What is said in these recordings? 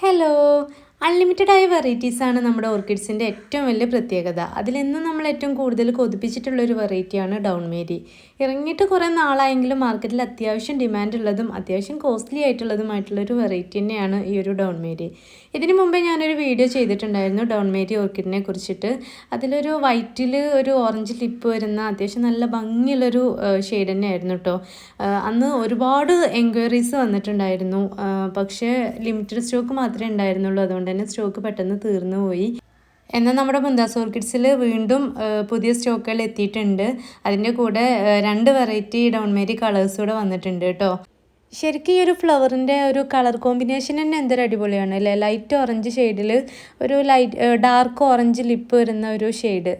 Hello unlimited ആയ varieties ആണ് നമ്മുടെ ഓർക്കിഡ്സിന്റെ ഏറ്റവും വലിയ പ്രത്യേകത. അതിലെന്നും നമ്മൾ ഏറ്റവും കൂടുതൽ കൊതിപ്പിച്ചിട്ടുള്ള ഒരു വെറൈറ്റിയാണ് ഡൗൺ മേരി. ഇറങ്ങിയിട്ട് കുറേ നാളായെങ്കിലും മാർക്കറ്റിൽ അത്യാവശ്യം ഡിമാൻഡ് ഉള്ളതും അത്യാവശ്യം കോസ്റ്റ്ലി ആയിട്ടുള്ളതുമായിട്ടുള്ള ഒരു വെറൈറ്റി തന്നെയാണ് ഈ ഒരു ഡൗൺ മേരി. ഇതിനു മുമ്പേ ഞാനൊരു വീഡിയോ ചെയ്തിട്ടുണ്ടായിരുന്നു ഡൗൺ മേരി ഓർക്കിഡിനെ കുറിച്ചിട്ട്. അതിലൊരു വൈറ്റിൽ ഒരു ഓറഞ്ച് ലിപ്പ് വരുന്ന അത്യാവശ്യം നല്ല ഭംഗിയുള്ളൊരു ഷെയ്ഡ് തന്നെയായിരുന്നു കേട്ടോ അന്ന് ഒരുപാട് എൻക്വയറീസ് വന്നിട്ടുണ്ടായിരുന്നു. പക്ഷേ ലിമിറ്റഡ് സ്റ്റോക്ക് മാത്രമേ ഉണ്ടായിരുന്നുള്ളൂ. അതുകൊണ്ട് തന്നെ സ്റ്റോക്ക് പെട്ടെന്ന് തീർന്നു പോയി. എന്നാൽ നമ്മുടെ മുന്താസ് ഓർക്കിഡ്സിൽ വീണ്ടും പുതിയ സ്റ്റോക്കുകൾ എത്തിയിട്ടുണ്ട്. അതിന്റെ കൂടെ രണ്ട് വെറൈറ്റി ഡൗൺമേരി കളേഴ്സ് കൂടെ വന്നിട്ടുണ്ട് കേട്ടോ. ശരിക്കും ഈ ഒരു ഫ്ലവറിന്റെ ഒരു കളർ കോമ്പിനേഷൻ തന്നെ എന്തൊരു അടിപൊളിയാണ് അല്ലേ? ലൈറ്റ് ഓറഞ്ച് ഷെയ്ഡിൽ ഒരു ലൈറ്റ് ഡാർക്ക് ഓറഞ്ച് ലിപ്പ് വരുന്ന ഒരു ഷെയ്ഡ്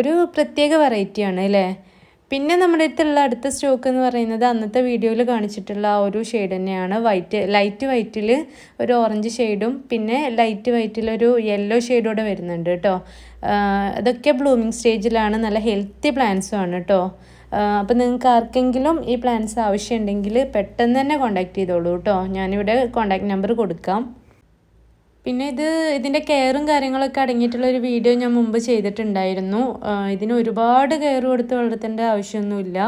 ഒരു പ്രത്യേക വെറൈറ്റിയാണ് അല്ലേ? പിന്നെ നമ്മുടെ അടുത്തുള്ള അടുത്ത സ്റ്റോക്ക് എന്ന് പറയുന്നത് അന്നത്തെ വീഡിയോയിൽ കാണിച്ചിട്ടുള്ള ആ ഒരു ഷെയ്ഡ് തന്നെയാണ്. വൈറ്റ് ലൈറ്റ് വൈറ്റിൽ ഒരു ഓറഞ്ച് ഷെയ്ഡും പിന്നെ ലൈറ്റ് വൈറ്റിൽ ഒരു യെല്ലോ ഷെയ്ഡൂടെ വരുന്നുണ്ട് കേട്ടോ. അതൊക്കെ ബ്ലൂമിങ് സ്റ്റേജിലാണ് നല്ല ഹെൽത്തി പ്ലാന്റ്സും ആണ് കേട്ടോ. അപ്പോൾ നിങ്ങൾക്ക് ആർക്കെങ്കിലും ഈ പ്ലാന്റ്സ് ആവശ്യമുണ്ടെങ്കിൽ പെട്ടെന്ന് തന്നെ കോണ്ടാക്ട് ചെയ്തോളൂ കേട്ടോ. ഞാനിവിടെ കോൺടാക്റ്റ് നമ്പർ കൊടുക്കാം. പിന്നെ ഇത് ഇതിന്റെ കെയറും കാര്യങ്ങളൊക്കെ അടങ്ങിയിട്ടുള്ള ഒരു വീഡിയോ ഞാൻ മുമ്പ് ചെയ്തിട്ടുണ്ടായിരുന്നു. ഇതിന് ഒരുപാട് കെയർ കൊടുത്ത് വളർത്തേണ്ട ആവശ്യമൊന്നുമില്ല.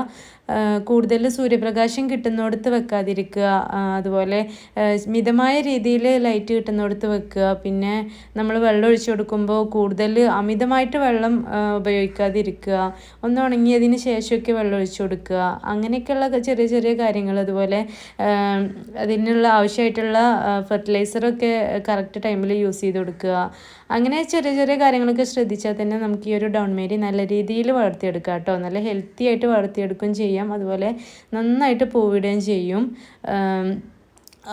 കൂടുതൽ സൂര്യപ്രകാശം കിട്ടുന്നിടത്ത് വെക്കാതിരിക്കുക അതുപോലെ മിതമായ രീതിയിൽ ലൈറ്റ് കിട്ടുന്നിടത്ത് വെക്കുക. പിന്നെ നമ്മൾ വെള്ളം ഒഴിച്ചു കൊടുക്കുമ്പോൾ കൂടുതൽ അമിതമായിട്ട് വെള്ളം ഉപയോഗിക്കാതിരിക്കുക. ഒന്ന് ഉണങ്ങിയതിന് ശേഷമൊക്കെ വെള്ളം ഒഴിച്ചു കൊടുക്കുക. അങ്ങനെയൊക്കെയുള്ള ചെറിയ ചെറിയ കാര്യങ്ങൾ അതുപോലെ അതിനുള്ള ആവശ്യമായിട്ടുള്ള ഫെർട്ടിലൈസറൊക്കെ കറക്റ്റ് ടൈമിൽ യൂസ് ചെയ്ത് കൊടുക്കുക. അങ്ങനെ ചെറിയ ചെറിയ കാര്യങ്ങളൊക്കെ ശ്രദ്ധിച്ചാൽ തന്നെ നമുക്ക് ഈ ഒരു ഡൗൺ മേരി നല്ല രീതിയിൽ വളർത്തിയെടുക്കാം കേട്ടോ. നല്ല ഹെൽത്തി ആയിട്ട് വളർത്തിയെടുക്കുകയും ചെയ്യാം. അതുപോലെ നന്നായിട്ട് പൂവിടുകയും ചെയ്യും.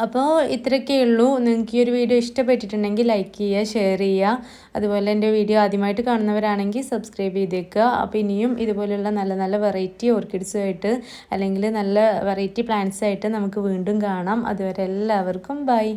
അപ്പോൾ ഇത്രയൊക്കെ ഉള്ളൂ. നിങ്ങൾക്ക് ഈ ഒരു വീഡിയോ ഇഷ്ടപ്പെട്ടിട്ടുണ്ടെങ്കിൽ ലൈക്ക് ചെയ്യുക ഷെയർ ചെയ്യുക. അതുപോലെ എന്റെ വീഡിയോ ആദ്യമായിട്ട് കാണുന്നവരാണെങ്കിൽ സബ്സ്ക്രൈബ് ചെയ്തേക്കുക. അപ്പോൾ ഇനിയും ഇതുപോലെയുള്ള നല്ല നല്ല വെറൈറ്റി ഓർക്കിഡ്സുമായിട്ട് അല്ലെങ്കിൽ നല്ല വെറൈറ്റി പ്ലാന്റ്സായിട്ട് നമുക്ക് വീണ്ടും കാണാം. അതുവരെ എല്ലാവർക്കും ബൈ